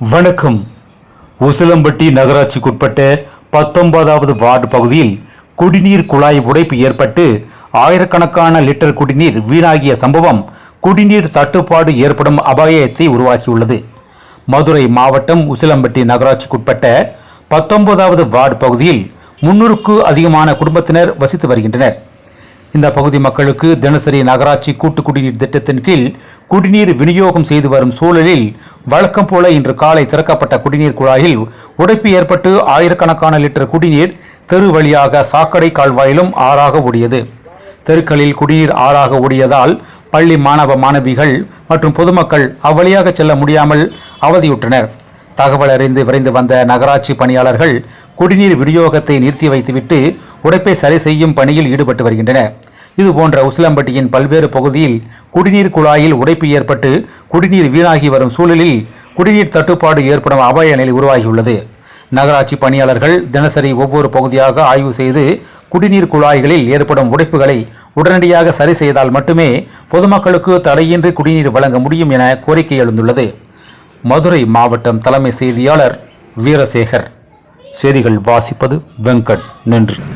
வணக்கம். உசிலம்பட்டி நகராட்சிக்குட்பட்ட பத்தொன்பதாவது வார்டு பகுதியில் குடிநீர் குழாய் உடைப்பு ஏற்பட்டு ஆயிரக்கணக்கான லிட்டர் குடிநீர் வீணாகிய சம்பவம் குடிநீர் தட்டுப்பாடு ஏற்படும் அபாயத்தை உருவாக்கியுள்ளது. மதுரை மாவட்டம் உசிலம்பட்டி நகராட்சிக்குட்பட்ட பத்தொன்பதாவது வார்டு பகுதியில் முன்னூறுக்கு அதிகமான குடும்பத்தினர் வசித்து வருகின்றனர். இந்த பகுதி மக்களுக்கு தினசரி நகராட்சி கூட்டு குடிநீர் திட்டத்தின் கீழ் குடிநீர் விநியோகம் செய்து வரும் சூழலில் வழக்கம் போல இன்று காலை திறக்கப்பட்ட குடிநீர் குழாயில் உடைப்பு ஏற்பட்டு ஆயிரக்கணக்கான லிட்டர் குடிநீர் தெரு வழியாக சாக்கடை கால்வாயிலும் ஆறாக ஓடியது. தெருக்களில் குடிநீர் ஆறாக ஓடியதால் பள்ளி மாணவ மாணவிகள் மற்றும் பொதுமக்கள் அவ்வழியாக செல்ல முடியாமல் அவதியுற்றனர். தகவல் அறிந்து விரைந்து வந்த நகராட்சி பணியாளர்கள் குடிநீர் விநியோகத்தை நிறுத்தி வைத்துவிட்டு உடைப்பை சரி செய்யும் பணியில் ஈடுபட்டு வருகின்றனர். இதுபோன்ற உசிலம்பட்டியின் பல்வேறு பகுதியில் குடிநீர் குழாயில் உடைப்பு ஏற்பட்டு குடிநீர் வீணாகி வரும் சூழலில் குடிநீர் தட்டுப்பாடு ஏற்படும் அபாய நிலை உருவாகியுள்ளது. நகராட்சி பணியாளர்கள் தினசரி ஒவ்வொரு பகுதியாக ஆய்வு செய்து குடிநீர் குழாய்களில் ஏற்படும் உடைப்புகளை உடனடியாக சரி செய்தால் மட்டுமே பொதுமக்களுக்கு தடையின்றி குடிநீர் வழங்க முடியும் என கோரிக்கை எழுந்துள்ளது. மதுரை மாவட்டம் தலைமை செய்தியாளர் வீரசேகர். செய்திகள் வாசிப்பது வெங்கட். நன்றி.